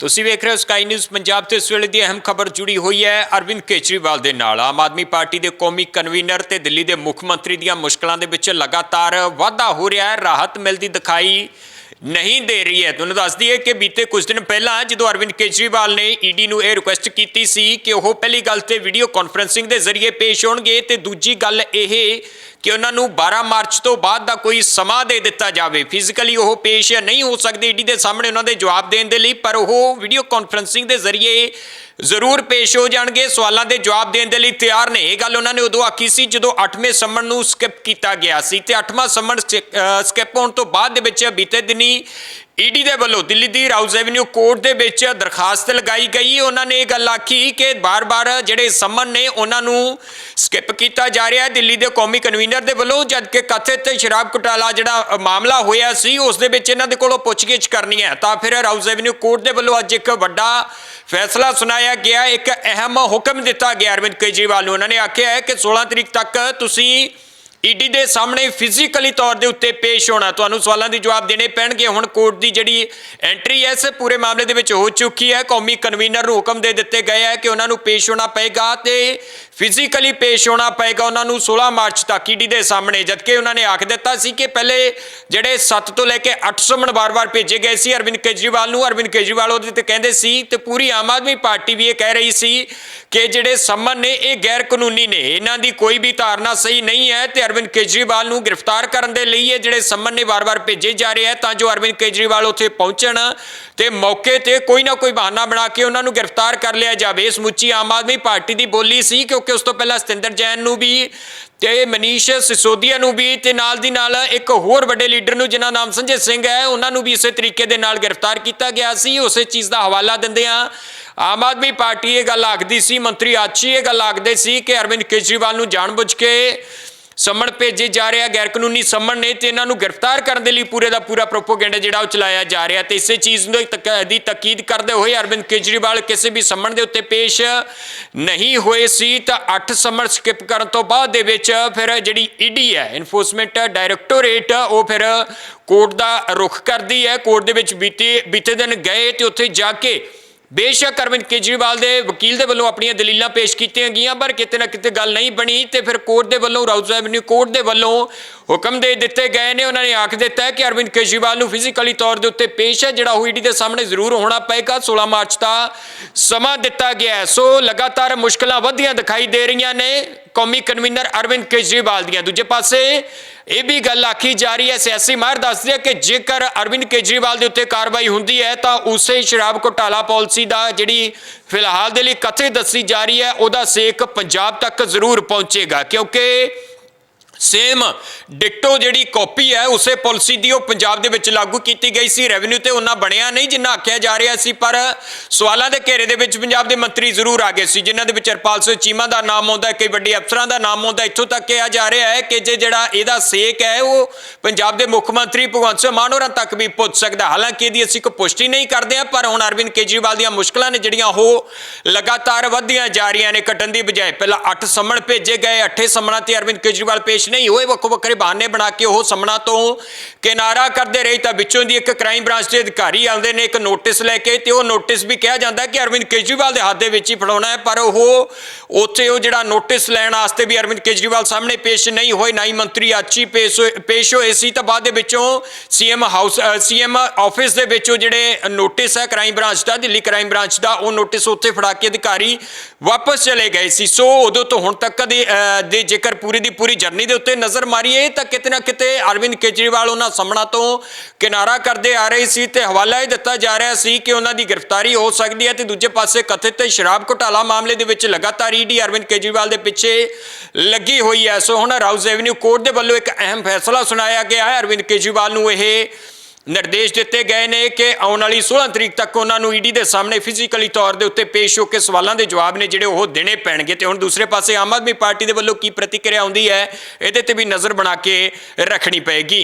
ਤੁਸੀਂ ਵੇਖ ਰਹੇ ਹੋ ਸਕਾਈ ਨਿਊਜ਼ ਪੰਜਾਬ ਤੇ ਇਸ ਵੇਲੇ ਦੀ ਅਹਿਮ ਖਬਰ ਜੁੜੀ ਹੋਈ ਹੈ। ਅਰਵਿੰਦ ਕੇਜਰੀਵਾਲ ਦੇ ਨਾਲ ਆਮ ਆਦਮੀ ਪਾਰਟੀ ਦੇ ਕੌਮੀ ਕਨਵੀਨਰ ਤੇ ਦਿੱਲੀ ਦੇ ਮੁੱਖ ਮੰਤਰੀ ਦੀਆਂ ਮੁਸ਼ਕਲਾਂ ਦੇ ਵਿੱਚ ਲਗਾਤਾਰ ਵਾਧਾ ਹੋ ਰਿਹਾ ਹੈ। ਰਾਹਤ ਮਿਲਦੀ ਦਿਖਾਈ ਨਹੀਂ ਦੇ ਰਹੀ ਹੈ। ਤੁਹਾਨੂੰ ਦੱਸ ਦਈਏ ਕਿ ਬੀਤੇ ਕੁਝ ਦਿਨ ਪਹਿਲਾਂ ਜਦੋਂ ਅਰਵਿੰਦ ਕੇਜਰੀਵਾਲ ਨੇ ਈਡੀ ਨੂੰ ਇਹ ਰਿਕੁਐਸਟ ਕੀਤੀ ਸੀ ਕਿ ਉਹ ਪਹਿਲੀ ਗੱਲ ਤੇ ਵੀਡੀਓ ਕਾਨਫਰੈਂਸਿੰਗ ਦੇ ਜ਼ਰੀਏ ਪੇਸ਼ ਹੋਣਗੇ ਤੇ ਦੂਜੀ ਗੱਲ ਇਹ ਕਿ ਉਹਨਾਂ ਨੂੰ 12 ਮਾਰਚ ਤੋਂ ਬਾਅਦ ਦਾ ਕੋਈ ਸਮਾਂ ਦੇ ਦਿੱਤਾ ਜਾਵੇ। ਫਿਜ਼ੀਕਲੀ ਉਹ ਪੇਸ਼ ਨਹੀਂ ਹੋ ਸਕਦੇ। ਈਡੀ ਦੇ ਸਾਹਮਣੇ ਉਹਨਾਂ ਦੇ ਜਵਾਬ ਦੇਣ ਦੇ ਲਈ, ਪਰ ਉਹ ਵੀਡੀਓ ਕਾਨਫਰੈਂਸਿੰਗ ਦੇ ਜ਼ਰੀਏ ਜ਼ਰੂਰ ਪੇਸ਼ ਹੋ ਜਾਣਗੇ। ਸਵਾਲਾਂ ਦੇ ਜਵਾਬ ਦੇਣ ਦੇ ਲਈ ਤਿਆਰ ਨੇ। ਇਹ ਗੱਲ ਉਹਨਾਂ ਨੇ ਉਦੋਂ ਆਖੀ ਸੀ ਜਦੋਂ 8ਵੇਂ ਸੰਮਣ ਨੂੰ ਸਕਿਪ ਕੀਤਾ ਗਿਆ ਸੀ। ਤੇ 8ਵਾਂ ਸੰਮਣ ਸਕਿਪ ਹੋਣ ਤੋਂ ਬਾਅਦ ਦੇ ਵਿੱਚ ਬੀਤੇ ਦਿਨੀ ਈਡੀ ਦੇ ਵੱਲੋਂ ਦਿੱਲੀ ਦੀ ਰਾਉਜ਼ ਐਵਨਿਊ ਕੋਰਟ ਦੇ ਵਿੱਚ ਦਰਖਾਸਤ ਲਗਾਈ ਗਈ। ਉਹਨਾਂ ਨੇ ਇਹ ਗੱਲ ਆਖੀ ਕਿ ਬਾਰ-ਬਾਰ ਜਿਹੜੇ ਸੰਮਨ ਨੇ, ਉਹਨਾਂ ਨੂੰ ਸਕਿਪ ਕੀਤਾ ਜਾ ਰਿਹਾ ਹੈ। ਦਿੱਲੀ ਦੇ ਕੌਮੀ ਕਨਵੀਨਰ ਦੇ ਵੱਲੋਂ ਜਦ ਕਿ ਕਥਿਤ ਸ਼ਰਾਬ ਘੁਟਾਲਾ ਜਿਹੜਾ ਮਾਮਲਾ ਹੋਇਆ ਸੀ, ਉਸ ਦੇ ਵਿੱਚ ਇਹਨਾਂ ਦੇ ਕੋਲੋਂ ਪੁੱਛਗਿੱਛ ਕਰਨੀ ਹੈ। ਤਾਂ ਫਿਰ ਰਾਉਜ਼ ਐਵਨਿਊ ਕੋਰਟ ਦੇ ਵੱਲੋਂ ਅੱਜ ਇੱਕ ਵੱਡਾ ਫੈਸਲਾ ਸੁਣਾਇਆ ਗਿਆ। ਇੱਕ ਅਹਿਮ ਹੁਕਮ ਦਿੱਤਾ ਗਿਆ। ਅਰਵਿੰਦ ਕੇਜਰੀਵਾਲ ਨੂੰ ਉਹਨਾਂ ਨੇ ਆਖਿਆ ਹੈ ਕਿ 16 ਤਰੀਕ ਤੱਕ ਤੁਸੀਂ ਈਡੀ ਦੇ ਸਾਹਮਣੇ ਫਿਜ਼ੀਕਲੀ ਤੌਰ ਦੇ ਉੱਤੇ ਪੇਸ਼ ਹੋਣਾ। ਤੁਹਾਨੂੰ ਸਵਾਲਾਂ ਦੇ ਜਵਾਬ ਦੇਣੇ ਪੈਣਗੇ। ਹੁਣ ਕੋਰਟ ਦੀ ਜਿਹੜੀ ਐਂਟਰੀ ਹੈ, ਇਸ ਪੂਰੇ ਮਾਮਲੇ ਦੇ ਵਿੱਚ ਹੋ ਚੁੱਕੀ ਹੈ। ਕੌਮੀ ਕਨਵੀਨਰ ਨੂੰ ਹੁਕਮ ਦੇ ਦਿੱਤੇ ਗਏ ਹੈ ਕਿ ਉਹਨਾਂ ਨੂੰ ਪੇਸ਼ ਹੋਣਾ ਪਏਗਾ ਤੇ ਫਿਜ਼ੀਕਲੀ ਪੇਸ਼ ਹੋਣਾ ਪਏਗਾ ਉਹਨਾਂ ਨੂੰ 16 ਮਾਰਚ ਤੱਕ ਈਡੀ ਦੇ ਸਾਹਮਣੇ। ਜਦਕਿ ਉਹਨਾਂ ਨੇ ਆਖ ਦਿੱਤਾ ਸੀ ਕਿ ਪਹਿਲੇ ਜਿਹੜੇ 7 ਤੋਂ ਲੈ ਕੇ 8 ਸਮਨ ਵਾਰ-ਵਾਰ ਭੇਜੇ ਗਏ ਸੀ, ਅਰਵਿੰਦ ਕੇਜਰੀਵਾਲ ਨੂੰ। ਅਰਵਿੰਦ ਕੇਜਰੀਵਾਲ ਉਹਦੇ ਤੇ ਕਹਿੰਦੇ ਸੀ ਤੇ ਪੂਰੀ ਆਮ ਆਦਮੀ ਪਾਰਟੀ ਵੀ ਇਹ ਕਹਿ ਰਹੀ ਸੀ ਕਿ ਜਿਹੜੇ ਸਮਨ ਨੇ, ਇਹ ਗੈਰ ਕਾਨੂੰਨੀ ਨੇ। ਇਹਨਾਂ ਦੀ ਕੋਈ ਵੀ ਧਾਰਨਾ ਸਹੀ ਨਹੀਂ ਹੈ ਤੇ ਅਰਵਿੰਦ ਕੇਜਰੀਵਾਲ ਨੂੰ ਗ੍ਰਿਫਤਾਰ ਕਰਨ ਦੇ ਲਈ ਇਹ ਜਿਹੜੇ ਸੰਮਨ ਨੇ ਵਾਰ-ਵਾਰ ਭੇਜੇ ਜਾ ਰਹੇ ਹੈ ਤਾਂ ਜੋ ਅਰਵਿੰਦ ਕੇਜਰੀਵਾਲ ਉੱਥੇ ਪਹੁੰਚਣ ਤੇ ਮੌਕੇ ਤੇ ਕੋਈ ਨਾ ਕੋਈ ਬਹਾਨਾ ਬਣਾ ਕੇ ਉਹਨਾਂ ਨੂੰ ਗ੍ਰਿਫਤਾਰ ਕਰ ਲਿਆ ਜਾਵੇ। ਸਮੁੱਚੀ ਆਮ ਆਦਮੀ ਪਾਰਟੀ ਦੀ ਬੋਲੀ ਸੀ, ਕਿਉਂਕਿ ਉਸ ਤੋਂ ਪਹਿਲਾਂ ਸਤਿੰਦਰ ਜੈਨ ਨੂੰ ਵੀ ਤੇ ਮਨੀਸ਼ ਸਿਸੋਦੀਆ ਨੂੰ ਵੀ ਤੇ ਨਾਲ ਦੀ ਨਾਲ ਇੱਕ ਹੋਰ ਵੱਡੇ ਲੀਡਰ ਨੂੰ ਜਿਨ੍ਹਾਂ ਨਾਮ ਸੰਜੇ ਸਿੰਘ ਹੈ, ਉਹਨਾਂ ਨੂੰ ਵੀ ਇਸੇ ਤਰੀਕੇ ਦੇ ਨਾਲ ਗ੍ਰਿਫਤਾਰ ਕੀਤਾ ਗਿਆ ਸੀ। ਉਸੇ ਚੀਜ਼ ਦਾ ਹਵਾਲਾ ਦਿੰਦੇ ਆ, ਆਮ ਆਦਮੀ ਪਾਰਟੀ ਇਹ ਗੱਲ ਆਖਦੀ ਸੀ, ਮੰਤਰੀ ਆਚੀ ਇਹ ਗੱਲ ਆਖਦੇ ਸੀ ਕਿ ਅਰਵਿੰਦ ਕੇਜਰੀਵਾਲ ਨੂੰ ਜਾਣਬੁੱਝ ਕੇ ਸੰਮਣ ਭੇਜੇ ਜਾ ਰਿਹਾ ਗੈਰ ਕਾਨੂੰਨੀ ਸੰਮਣ ਨੇ ਤੇ ਇਹਨਾਂ ਨੂੰ ਗ੍ਰਿਫਤਾਰ ਕਰਨ ਦੇ ਲਈ ਪੂਰੇ ਦਾ ਪੂਰਾ ਪ੍ਰੋਪੋਗੈਂਡਾ ਜਿਹੜਾ ਉਹ ਚਲਾਇਆ ਜਾ ਰਿਹਾ ਤੇ ਇਸੇ ਚੀਜ਼ ਨੂੰ ਤਕ- ਦੀ ਤਕੀਦ ਕਰਦੇ ਹੋਏ ਅਰਵਿੰਦ ਕੇਜਰੀਵਾਲ ਕਿਸੇ ਵੀ ਸੰਮਣ ਦੇ ਉੱਤੇ ਪੇਸ਼ ਨਹੀਂ ਹੋਏ ਸੀ, ਤਾਂ 8 ਸੰਮਣ ਸਕਿਪ ਕਰਨ ਤੋਂ ਬਾਅਦ ਦੇ ਵਿੱਚ ਫਿਰ ਜਿਹੜੀ ਈਡੀ ਹੈ ਇਨਫੋਰਸਮੈਂਟ ਡਾਇਰੈਕਟੋਰੇਟ ਉਹ ਫਿਰ ਕੋਰਟ ਦਾ ਰੁਖ ਕਰਦੀ ਹੈ। ਕੋਰਟ ਦੇ ਵਿੱਚ ਬੀਤੇ ਬੀਤੇ ਦਿਨ ਗਏ ਤੇ ਉੱਥੇ ਜਾ ਕੇ ਬੇਸ਼ੱਕ ਅਰਵਿੰਦ ਕੇਜਰੀਵਾਲ ਦੇ ਵਕੀਲ ਦੇ ਵੱਲੋਂ ਆਪਣੀਆਂ ਦਲੀਲਾਂ ਪੇਸ਼ ਕੀਤੀਆਂ ਗਈਆਂ, ਪਰ ਕਿਤੇ ਨਾ ਕਿਤੇ ਗੱਲ ਨਹੀਂ ਬਣੀ ਤੇ ਫਿਰ ਕੋਰਟ ਦੇ ਵੱਲੋਂ ਰਾਉਜ਼ ਐਵਨਿਊ ਕੋਰਟ ਦੇ ਵੱਲੋਂ ਹੁਕਮ ਦੇ ਦਿੱਤੇ ਗਏ ਨੇ। ਉਹਨਾਂ ਨੇ ਆਖ ਦਿੱਤਾ ਕਿ ਅਰਵਿੰਦ ਕੇਜਰੀਵਾਲ ਨੂੰ ਫਿਜ਼ੀਕਲੀ ਤੌਰ ਦੇ ਉੱਤੇ ਪੇਸ਼ ਹੈ, ਜਿਹੜਾ ਉਹ ਈਡੀ ਦੇ ਸਾਹਮਣੇ ਜ਼ਰੂਰ ਹੋਣਾ ਪਏਗਾ। 16 ਮਾਰਚ ਦਾ ਸਮਾਂ ਦਿੱਤਾ ਗਿਆ ਸੋ ਲਗਾਤਾਰ ਮੁਸ਼ਕਲਾਂ ਵਧੀਆਂ ਦਿਖਾਈ ਦੇ ਰਹੀਆਂ ਨੇ। ਕੌਮੀ ਕਨਵੀਨਰ ਅਰਵਿੰਦ ਕੇਜਰੀਵਾਲ ਦੀਆਂ। ਦੂਜੇ ਪਾਸੇ ਇਹ ਵੀ ਗੱਲ ਆਖੀ ਜਾ ਰਹੀ ਹੈ, ਸਿਆਸੀ ਮਾਹਰ ਦੱਸਦੇ ਆ ਕਿ ਜੇਕਰ ਅਰਵਿੰਦ ਕੇਜਰੀਵਾਲ ਦੇ ਉੱਤੇ ਕਾਰਵਾਈ ਹੁੰਦੀ ਹੈ, ਤਾਂ ਉਸੇ ਸ਼ਰਾਬ ਘੁਟਾਲਾ ਪਾਲਿਸੀ ਦਾ ਜਿਹੜੀ ਫਿਲਹਾਲ ਦੇ ਲਈ ਕਥੇ ਦੱਸੀ ਜਾ ਰਹੀ ਹੈ, ਉਹਦਾ ਸੇਕ ਪੰਜਾਬ ਤੱਕ ਜ਼ਰੂਰ ਪਹੁੰਚੇਗਾ। ਕਿਉਂਕਿ ਸੇਮ ਡਿਕਟੋ ਜਿਹੜੀ ਕਾਪੀ ਹੈ, ਉਸੇ ਪਾਲਿਸੀ ਦੀ ਉਹ ਪੰਜਾਬ ਦੇ ਵਿੱਚ ਲਾਗੂ ਕੀਤੀ ਗਈ ਸੀ। ਰੈਵਨਿਊ ਤੇ ਉਹਨਾਂ ਬਣਿਆ ਨਹੀਂ, ਜਿੰਨਾ ਆਖਿਆ ਜਾ ਰਿਹਾ ਸੀ, ਪਰ ਸਵਾਲਾਂ ਦੇ ਘੇਰੇ ਦੇ ਵਿੱਚ ਪੰਜਾਬ ਦੇ ਮੰਤਰੀ ਜ਼ਰੂਰ ਆ ਗਏ ਸੀ, ਜਿਨ੍ਹਾਂ ਦੇ ਵਿੱਚ ਹਰਪਾਲ ਸਿੰਘ ਚੀਮਾ ਦਾ ਨਾਮ ਆਉਂਦਾ ਹੈ, ਕਈ ਵੱਡੇ ਅਫਸਰਾਂ ਦਾ ਨਾਮ ਆਉਂਦਾ ਇੱਥੋਂ ਤੱਕ ਕਿਹਾ ਜਾ ਰਿਹਾ ਹੈ ਕਿ ਜੇ ਜਿਹੜਾ ਇਹਦਾ ਸੇਕ ਹੈ, ਉਹ ਪੰਜਾਬ ਦੇ ਮੁੱਖ ਮੰਤਰੀ ਭਗਵੰਤ ਸਿੰਘ ਮਾਨ ਹੋਰਾਂ ਤੱਕ ਵੀ ਪੁੱਜ ਸਕਦਾ। ਹਾਲਾਂਕਿ ਇਹਦੀ ਅਸੀਂ ਕੋਈ ਪੁਸ਼ਟੀ ਨਹੀਂ ਕਰਦੇ ਹਾਂ, ਪਰ ਹੁਣ ਅਰਵਿੰਦ ਕੇਜਰੀਵਾਲ ਦੀਆਂ ਮੁਸ਼ਕਲਾਂ ਨੇ ਜਿਹੜੀਆਂ, ਉਹ ਲਗਾਤਾਰ ਵਧਦੀਆਂ ਜਾ ਰਹੀਆਂ ਨੇ ਘਟਣ ਦੀ ਬਜਾਏ। ਪਹਿਲਾਂ 8 ਸਮਣ ਭੇਜੇ ਗਏ 8 ਸਮਣਾਂ ਤੇ ਅਰਵਿੰਦ ਕੇਜਰੀਵਾਲ ਪੇਸ਼ ਨਹੀਂ ਹੋਏ ਵੱਖੋ ਵੱਖਰੇ ਬਹਾਨੇ ਬਣਾ ਕੇ ਉਹ ਸੰਮਣਾਂ ਤੋਂ ਕਿਨਾਰਾ ਕਰਦੇ ਰਹੇ ਤਾਂ ਵਿੱਚੋਂ ਦੀ ਇੱਕ ਕ੍ਰਾਈਮ ਬ੍ਰਾਂਚ ਦੇ ਅਧਿਕਾਰੀ ਆਉਂਦੇ ਨੇ ਇੱਕ ਨੋਟਿਸ ਲੈ ਕੇ ਤੇ ਉਹ ਨੋਟਿਸ ਵੀ ਕਿਹਾ ਜਾਂਦਾ ਕਿ ਅਰਵਿੰਦ ਕੇਜਰੀਵਾਲ ਦੇ ਹੱਥ ਦੇ ਵਿੱਚ ਹੀ ਫੜਾਉਣਾ ਹੈ ਪਰ ਉਹ ਉੱਥੇ ਉਹ ਜਿਹੜਾ ਨੋਟਿਸ ਲੈਣ ਵਾਸਤੇ ਵੀ ਅਰਵਿੰਦ ਕੇਜਰੀਵਾਲ ਸਾਹਮਣੇ ਪੇਸ਼ ਨਹੀਂ ਹੋਏ ਨਾ ਹੀ ਮੰਤਰੀ ਆਚੀ ਪੇਸ਼ ਹੋਏ- ਸੀ ਤਾਂ ਬਾਅਦ ਦੇ ਵਿੱਚੋਂ ਸੀਐਮ ਹਾਊਸ ਸੀਐਮ ਆਫਿਸ ਦੇ ਵਿੱਚੋਂ ਜਿਹੜੇ ਨੋਟਿਸ ਹੈ ਕ੍ਰਾਈਮ ਬ੍ਰਾਂਚ ਦਾ ਦਿੱਲੀ ਕ੍ਰਾਈਮ ਬ੍ਰਾਂਚ ਦਾ ਉਹ ਨੋਟਿਸ ਉੱਥੇ ਫੜਾ ਕੇ ਅਧਿਕਾਰੀ ਵਾਪਸ ਚਲੇ ਗਏ ਸੀ। ਸੋ ਉਦੋਂ ਤੋਂ ਹੁਣ ਤੱਕ ਦੇ ਅਹ, ਦੇ ਜੇਕਰ ਪੂਰੀ ਦੀ ਪੂਰੀ ਜਰਨੀ ਦੇ ਉੱਤੇ ਨਜ਼ਰ ਮਾਰੀਏ ਤਾਂ ਕਿਤੇ ਨਾ ਕਿਤੇ ਅਰਵਿੰਦ ਕੇਜਰੀਵਾਲ ਉਹਨਾਂ ਸਾਹਮਣਾ ਤੋਂ ਕਿਨਾਰਾ ਕਰਦੇ ਆ ਰਹੇ ਸੀ ਤੇ ਹਵਾਲਾ ਇਹ ਦਿੱਤਾ ਜਾ ਰਿਹਾ ਸੀ ਕਿ ਉਹਨਾਂ ਦੀ ਗ੍ਰਿਫਤਾਰੀ ਹੋ ਸਕਦੀ ਹੈ ਤੇ ਦੂਜੇ ਪਾਸੇ ਕਥਿਤ ਸ਼ਰਾਬ ਘੁਟਾਲਾ ਮਾਮਲੇ ਦੇ ਵਿੱਚ ਲਗਾਤਾਰ ਈਡੀ ਅਰਵਿੰਦ ਕੇਜਰੀਵਾਲ ਦੇ ਪਿੱਛੇ ਲੱਗੀ ਹੋਈ ਹੈ। ਸੋ ਹੁਣ ਰਾਉਜ਼ ਐਵਨਿਊ ਕੋਰਟ ਦੇ ਵੱਲੋਂ ਇੱਕ ਅਹਿਮ ਫੈਸਲਾ ਸੁਣਾਇਆ ਗਿਆ ਹੈ। ਅਰਵਿੰਦ ਕੇਜਰੀਵਾਲ ਨੂੰ ਇਹ ਨਿਰਦੇਸ਼ ਦਿੱਤੇ ਗਏ ਨੇ ਕਿ ਆਉਣ ਵਾਲੀ 16 ਤਰੀਕ ਤੱਕ ਉਹਨਾਂ ਨੂੰ ਈਡੀ ਦੇ ਸਾਹਮਣੇ ਫਿਜ਼ੀਕਲੀ ਤੌਰ ਦੇ ਉੱਤੇ ਪੇਸ਼ ਹੋ ਕੇ ਸਵਾਲਾਂ ਦੇ ਜਵਾਬ ਨੇ ਜਿਹੜੇ ਉਹ ਦੇਣੇ ਪੈਣਗੇ। ਤੇ ਹੁਣ ਦੂਸਰੇ ਪਾਸੇ ਆਮ ਆਦਮੀ ਪਾਰਟੀ ਦੇ ਵੱਲੋਂ ਕੀ ਪ੍ਰਤੀਕਿਰਿਆ ਆਉਂਦੀ ਹੈ, ਇਹਦੇ ਤੇ ਵੀ ਨਜ਼ਰ ਬਣਾ ਕੇ ਰੱਖਣੀ ਪਏਗੀ।